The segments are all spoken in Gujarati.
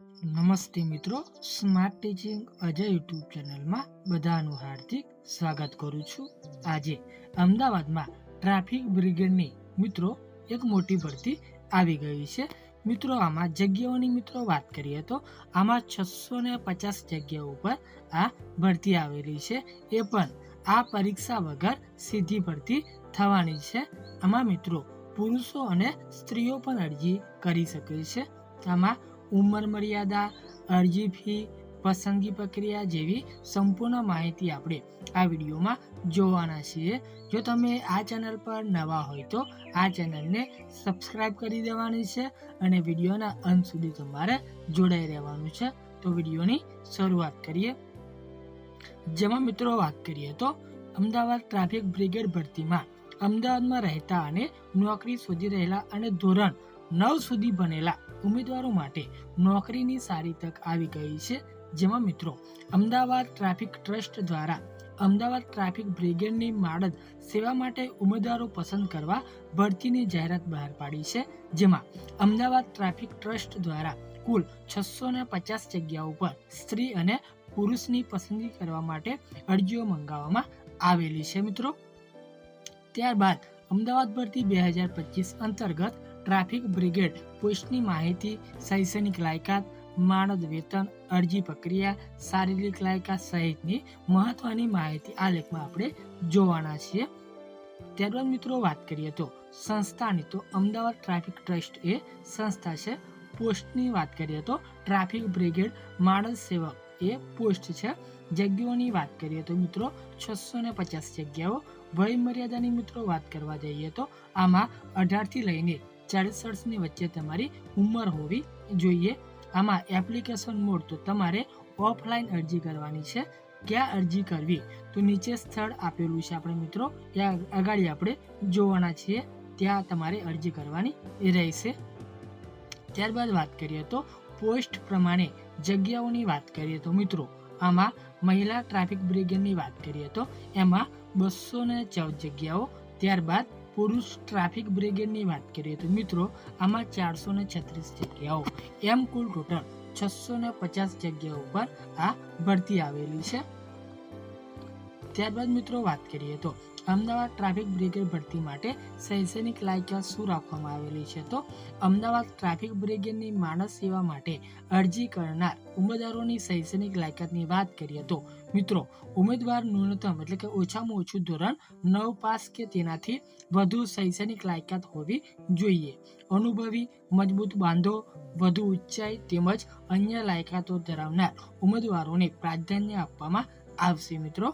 નમસ્તે મિત્રો સ્માર્ટ ટીચિંગ અજય યુટ્યુબ ચેનલમાં બધાનું હાર્દિક સ્વાગત કરું છું. આજે અમદાવાદમાં ટ્રાફિક બ્રિગેડની મિત્રો એક મોટી ભરતી આવી ગઈ છે. મિત્રો, આમાં જગ્યાઓની મિત્રો વાત કરીએ તો આમાં છસો ને પચાસ જગ્યાઓ ઉપર આ ભરતી આવેલી છે. એ પણ આ પરીક્ષા વગર સીધી ભરતી થવાની છે. આમાં મિત્રો પુરુષો અને સ્ત્રીઓ પણ અરજી કરી શકે છે. આમાં ઉંમર મર્યાદા, અરજી ફી, પસંદગી પ્રક્રિયા જેવી સંપૂર્ણ માહિતી આપણે આ વિડીયોમાં જોવાના છીએ. જો તમે આ ચેનલ પર નવા હોય તો આ ચેનલને સબસ્ક્રાઈબ કરી દેવાની છે અને વિડીયોના અંત સુધી તમારે જોડાઈ રહેવાનું છે. તો વિડીયોની શરૂઆત કરીએ. જેમાં મિત્રો વાત કરીએ તો અમદાવાદ ટ્રાફિક બ્રિગેડ ભરતીમાં અમદાવાદમાં રહેતા અને નોકરી શોધી રહેલા અને ધોરણ નવ સુધી ભણેલા ઉમેદવારો માટે નોકરીની સારી તક આવી ગઈ છે. જેમાં મિત્રો, અમદાવાદ ટ્રાફિક ટ્રસ્ટ દ્વારા અમદાવાદ ટ્રાફિક બ્રિગેડની માળદ સેવા માટે ઉમેદવારો પસંદ કરવા ભરતીની જાહેરાત બહાર પાડી છે. જેમાં અમદાવાદ ટ્રાફિક ટ્રસ્ટ દ્વારા કુલ છસો ને પચાસ જગ્યાઓ પર સ્ત્રી અને પુરુષની પસંદગી કરવા માટે અરજીઓ મંગાવવામાં આવેલી છે મિત્રો. ત્યારબાદ અમદાવાદ ભરતી બે હજાર પચીસ અંતર્ગત ટ્રાફિક બ્રિગેડ પોસ્ટની માહિતી, શૈક્ષણિક લાયકાત, માનદ વેતન, અરજી પ્રક્રિયા, શારીરિક લાયકાત સહિતની મહત્વની માહિતી આ લેખમાં આપણે જોવાના છીએ. ત્યારબાદ મિત્રો વાત કરીએ તો સંસ્થાની, તો અમદાવાદ ટ્રાફિક ટ્રસ્ટ એ સંસ્થા છે. પોસ્ટની વાત કરીએ તો ટ્રાફિક બ્રિગેડ માણસ સેવક એ પોસ્ટ છે. જગ્યાઓની વાત કરીએ તો મિત્રો છસો ને પચાસ જગ્યાઓ. વય મર્યાદાની મિત્રો વાત કરવા જઈએ તો આમાં અઢારથી લઈને ચાલીસ વર્ષની વચ્ચે તમારી ઉંમર હોવી જોઈએ. આમાં એપ્લિકેશન મોડ તો તમારે ઓફલાઈન અરજી કરવાની છે. ક્યાં અરજી કરવી? તો નીચે સ્થળ આપેલું છે આપણે મિત્રો. ત્યાં આગળ આપણે જોવાના છીએ. ત્યાં તમારે અરજી કરવાની રહેશે. ત્યારબાદ વાત કરીએ તો પોસ્ટ પ્રમાણે જગ્યાઓની વાત કરીએ તો મિત્રો, આમાં મહિલા ટ્રાફિક બ્રિગેડની વાત કરીએ તો એમાં બસો ને ચૌદ જગ્યાઓ. ત્યારબાદ પુરુષ ટ્રાફિક બ્રિગેડની વાત કરીએ તો મિત્રો, આમાં ચારસો ને છત્રીસ જગ્યાઓ, એમ કુલ ટોટલ છસો ને પચાસ જગ્યાઓ પર આ ભરતી આવેલી છે. ત્યારબાદ મિત્રો વાત કરીએ તો અમદાવાદ ટ્રાફિક બ્રિગેડ ભરતી માટે શૈક્ષણિક લાયકાત શું રાખવામાં આવેલી છે? તો અમદાવાદ ટ્રાફિક બ્રિગેડની માણસ સેવા માટે અરજી કરનાર ઉમેદવારોની શૈક્ષણિક લાયકાતની વાત કરીએ તો મિત્રો, ઉમેદવાર ન્યૂનતમ એટલે કે ઓછામાં ઓછું ધોરણ નવ પાસ કે તેનાથી વધુ શૈક્ષણિક લાયકાત હોવી જોઈએ. અનુભવી, મજબૂત બાંધો, વધુ ઊંચાઈ તેમજ અન્ય લાયકાતો ધરાવનાર ઉમેદવારોને પ્રાધાન્ય આપવામાં આવશે મિત્રો.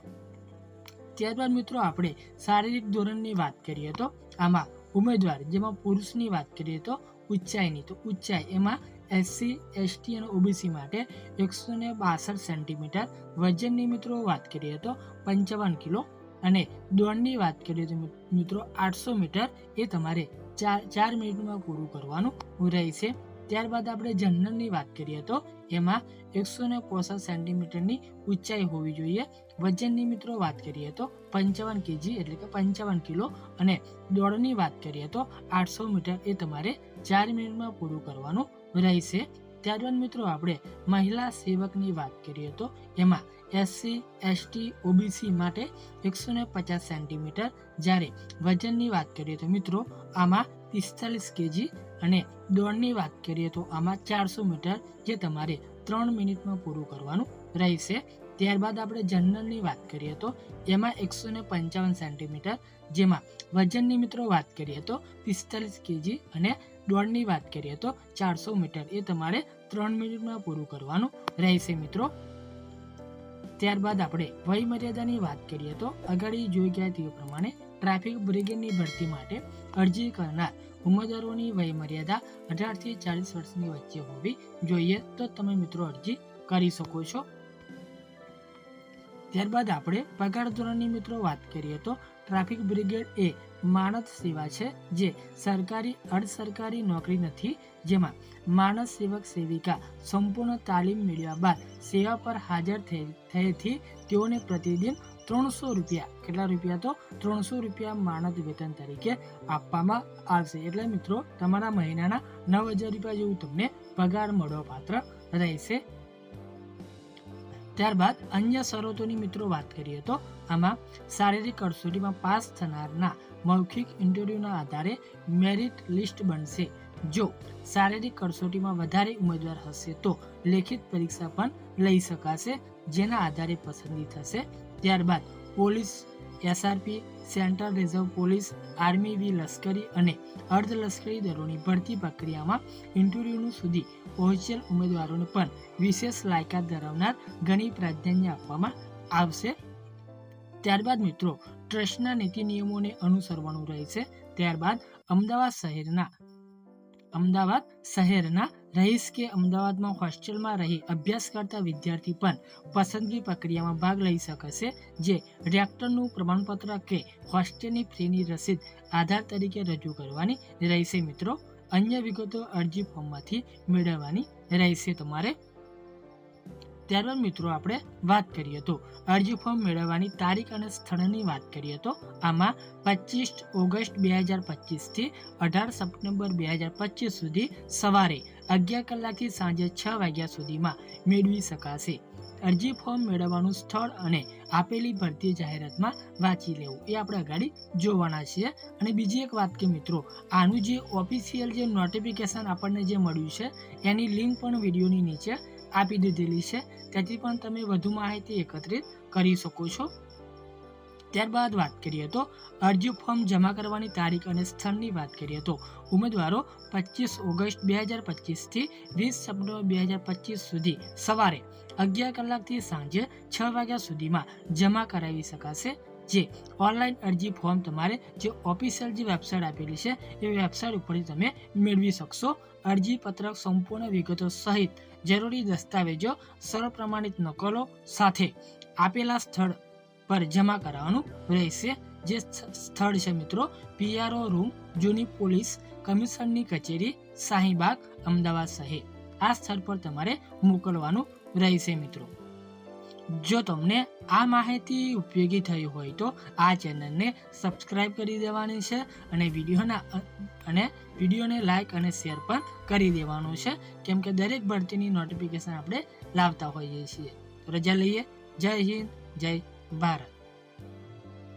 ત્યારબાદ મિત્રો, આપણે શારીરિક ધોરણની વાત કરીએ તો આમાં ઉમેદવાર, જેમાં પુરુષની વાત કરીએ તો ઊંચાઈની, તો ઊંચાઈ એમાં એસસી, એસટી અને ઓબીસી માટે એકસો ને બાસઠ સેન્ટીમીટર વજનની મિત્રો વાત કરીએ તો પંચાવન કિલો અને દોડની વાત કરીએ તો મિત્રો આઠસો મીટર એ તમારે ચાર ચાર મિનિટમાં પૂરું કરવાનું રહેશે. ત્યારબાદ આપણે જનરલની વાત કરીએ તો એમાં એકસો ને પોસઠ સેન્ટીમીટરની ઊંચાઈ હોવી જોઈએ. વજનની મિત્રો વાત કરીએ તો પંચાવન કેજી એટલે કે પંચાવન કિલો અને દોડની વાત કરીએ તો આઠસો મીટર એ તમારે ચાર મિનિટમાં પૂરું કરવાનું રહેશે ત્યારબાદ મિત્રો આપણે મહિલા સેવકની વાત કરીએ તો એમાં એસસી, એસટી, ઓબીસી માટે એકસો ને પચાસ સેન્ટીમીટર જ્યારે વજનની વાત કરીએ તો મિત્રો આમાં પિસ્તાલીસ કેજી અને દોડની વાત કરીએ તો આમાં ચારસો મીટર જે તમારે ત્રણ મિનિટમાં પૂરું કરવાનું રહેશે. ત્યારબાદ આપણે જનરલની વાત કરીએ તો એમાં એકસો ને પંચાવન સેન્ટીમીટર જેમાં વજનની મિત્રો વાત કરીએ તો પિસ્તાલીસ કેજી અને દોડની વાત કરીએ તો ચારસો મીટર એ તમારે ત્રણ મિનિટમાં પૂરું કરવાનું રહેશે મિત્રો. ત્યારબાદ આપણે વય મર્યાદાની વાત કરીએ તો અગાડી જોઈ ગયા તે પ્રમાણે ટ્રાફિક બ્રિગેડની ભરતી માટે અરજી કરનાર ઉમેદવારોની વય મર્યાદા અઢારથી ચાલીસ વર્ષની વચ્ચે હોવી જોઈએ તો તમે મિત્રો અરજી કરી શકો છો. ત્યારબાદ આપણે પગાર ધોરણની મિત્રો વાત કરીએ તો ટ્રાફિક બ્રિગેડ એ માનદ સેવા છે, જે સરકારી અર્ધ સરકારી નોકરી નથી, જેમાં માણસ સેવક સેવિકા સંપૂર્ણ તાલીમ મેળવ્યા બાદ સેવા પર હાજર થયેથી તેઓને પ્રતિદિન ત્રણસો રૂપિયા, કેટલા રૂપિયા તો? ત્રણસો રૂપિયા માનદ વેતન તરીકે આપવામાં આવશે. એટલે મિત્રો, તમારા મહિનાના નવ હજાર રૂપિયા જેવું તમને પગાર મળવા પાત્ર રહેશે. ત્યારબાદ અન્ય શરતોની મિત્રો વાત કરીએ તો આમાં શારીરિક કસોટીમાં પાસ થનારના મૌખિક ઇન્ટરવ્યૂના આધારે મેરિટ લિસ્ટ બનશે. જો શારીરિક કસોટીમાં વધારે ઉમેદવાર હશે તો લેખિત પરીક્ષા પણ લઈ શકાશે, જેના આધારે પસંદગી થશે. ત્યારબાદ police SRP central reserve police army વી લશ્કરી અને અર્ધલશ્કરી દળોની ભરતી પ્રક્રિયામાં ઇન્ટરવ્યૂનું સુધી પહોંચેલ ઉમેદવારોને પણ વિશેષ લાયકાત ધરાવનાર ઘણી પ્રાધાન્ય આપવામાં આવશે. ત્યારબાદ મિત્રો, ટ્રસ્ટના નીતિ નિયમોને અનુસરવાનું રહેશે. ત્યારબાદ અમદાવાદ શહેરના અમદાવાદ શહેરના રહીશ કે અમદાવાદમાં હોસ્ટેલમાં રહી અભ્યાસ કરતા વિદ્યાર્થી પણ પસંદગી પ્રક્રિયામાં ભાગ લઈ શકશે, જે રેક્ટરનું પ્રમાણપત્ર કે હોસ્ટેલની ફીની રસીદ આધાર તરીકે રજૂ કરવાની રહેશે મિત્રો. અન્ય વિગતો અરજી ફોર્મમાંથી મેળવવાની રહેશે તમારે. ત્યારબાદ મિત્રો આપણે વાત કરીએ તો અરજી ફોર્મ મેળવવાની તારીખ અને સ્થળની વાત કરીએ તો આમાં પચીસ ઓગસ્ટ બે હજાર પચીસથી અઢાર સપ્ટેમ્બર બે હજાર પચીસ સુધી સવારે અગિયાર કલાકથી સાંજે છ વાગ્યા સુધીમાં મેળવી શકાશે. અરજી ફોર્મ મેળવવાનું સ્થળ અને આપેલી ભરતી જાહેરાતમાં વાંચી લેવું એ આપણે અગાડી જોવાના છીએ. અને બીજી એક વાત કે મિત્રો, આનું જે ઓફિશિયલ જે નોટિફિકેશન આપણને જે મળ્યું છે, એની લિંક પણ વિડીયોની નીચે આપી દીધેલી છે. તેથી પણ તમે વધુ માહિતી એકત્રિત કરી શકો છો. ત્યારબાદ વાત કરીએ તો અરજી ફોર્મ જમા કરવાની તારીખ અને સ્થળની વાત કરીએ તો ઉમેદવારો પચીસ ઓગસ્ટ બે હજાર પચીસથી વીસ સપ્ટેમ્બર બે હજાર પચીસ સુધી સવારે અગિયાર કલાકથી સાંજે છ વાગ્યા સુધીમાં જમા કરાવી શકાશે. જે ઓનલાઈન અરજી ફોર્મ તમારે જે ઓફિશિયલ જે વેબસાઇટ આપેલી છે, એ વેબસાઇટ ઉપરથી તમે મેળવી શકશો. અરજીપત્રક સંપૂર્ણ વિગતો સહિત જરૂરી દસ્તાવેજો સર્વપ્રમાણિત નકલો સાથે આપેલા સ્થળ પર જમા કરાવવાનું રહેશે. જે સ્થળ છે મિત્રો, પીઆરઓ રૂમ, જૂની પોલીસ કમિશનની કચેરી, શાહીબાગ, અમદાવાદ શહેર આ સ્થળ પર તમારે મોકલવાનું રહેશે મિત્રો. જો તમને આ માહિતી ઉપયોગી થઈ હોય તો આ ચેનલને સબસ્ક્રાઈબ કરી દેવાની છે અને વિડીયોના અને વિડીયોને લાઇક અને શેર પણ કરી દેવાનું છે. કેમ કે દરેક ભરતીની નોટિફિકેશન આપણે લાવતા હોઈએ છીએ. રજા લઈએ. જય હિન્દ, જય ભારત.